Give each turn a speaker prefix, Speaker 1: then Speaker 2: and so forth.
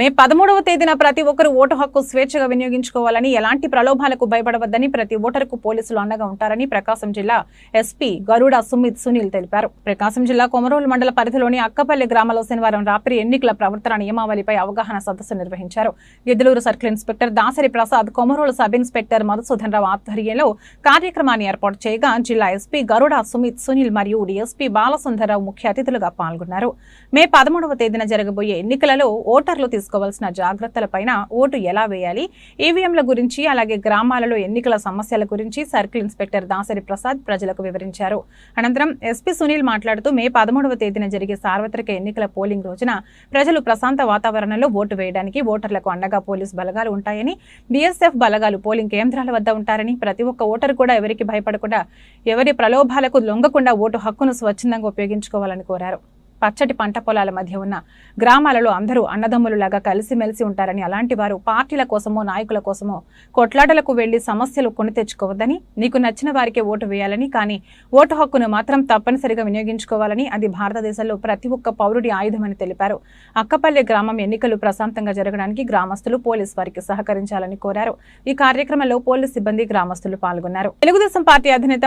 Speaker 1: మే పదమూడవ తేదీన ప్రతి ఒక్కరూ ఓటు హక్కు స్వేచ్ఛగా వినియోగించుకోవాలని ఎలాంటి ప్రలోభాలకు భయపడవద్దని ప్రతి ఓటరుకు పోలీసులు అండగా ఉంటారని ప్రకాశం జిల్లా ఎస్పీ గరుడ సుమిత్ సునీల్ తెలిపారు. ప్రకాశం జిల్లా కొమరోలు మండల పరిధిలోని అక్కపల్లి గ్రామంలో శనివారం రాత్రి ఎన్నికల ప్రవర్తన నియమావళిపై అవగాహన సదస్సు నిర్వహించారు. Giddalur circle inspector Dasari Prasad Komarolu sub inspector Madhusudan Rao ఆధ్వర్యంలో కార్యక్రమాన్ని ఏర్పాటు చేయగా జిల్లా ఎస్పీ గరుడ సుమిత్ సునీల్ మరియు డీఎస్పీ బాలసుందరరావు ముఖ్య అతిథులుగా పాల్గొన్నారు. మే పదమూడవ తేదీన జరగబోయే ఎన్నికలలో ఓటర్లు తీసుకు తీసుకోవాల్సిన జాగ్రత్తలపైన ఓటు ఎలా వేయాలి? ఈవీఎంల గురించి అలాగే గ్రామాలలో ఎన్నికల సమస్యల గురించి సర్కిల్ ఇన్స్పెక్టర్ దాసరి ప్రసాద్ ప్రజలకు వివరించారు. అనంతరం ఎస్పీ సునీల్ మాట్లాడుతూ మే పదమూడవ తేదీన జరిగే సార్వత్రిక ఎన్నికల పోలింగ్ రోజున ప్రజలు ప్రశాంత వాతావరణంలో ఓటు వేయడానికి ఓటర్లకు అండగా పోలీసు బలగాలు ఉంటాయని బీఎస్ఎఫ్ బలగాలు పోలింగ్ కేంద్రాల వద్ద ఉంటారని ప్రతి ఒక్క ఓటరు కూడా ఎవరికి భయపడకుండా ఎవరి ప్రలోభాలకు లొంగకుండా ఓటు హక్కును స్వచ్ఛందంగా ఉపయోగించుకోవాలని కోరారు. పచ్చటి పంట పొలాల మధ్య ఉన్న గ్రామాలలో అందరూ అన్నదమ్ములులాగా కలిసిమెలిసి ఉంటారని అలాంటి వారు పార్టీల కోసమో నాయకుల కోసమో కొట్లాటలకు వెళ్ళి సమస్యలు కొని తెచ్చుకోవద్దని నీకు నచ్చిన వారికే ఓటు వేయాలని కానీ ఓటు హక్కును మాత్రం తప్పనిసరిగా వినియోగించుకోవాలని అది భారతదేశంలో ప్రతి ఒక్క పౌరుడి ఆయుధమని తెలిపారు. అక్కపల్లె గ్రామం ఎన్నికలు ప్రశాంతంగా జరగడానికి గ్రామస్తులు పోలీస్ వారికి సహకరించాలని కోరారు. ఈ కార్యక్రమంలో పోలీస్ సిబ్బంది గ్రామస్తులు పాల్గొన్నారు. తెలుగుదేశం పార్టీ అధినేత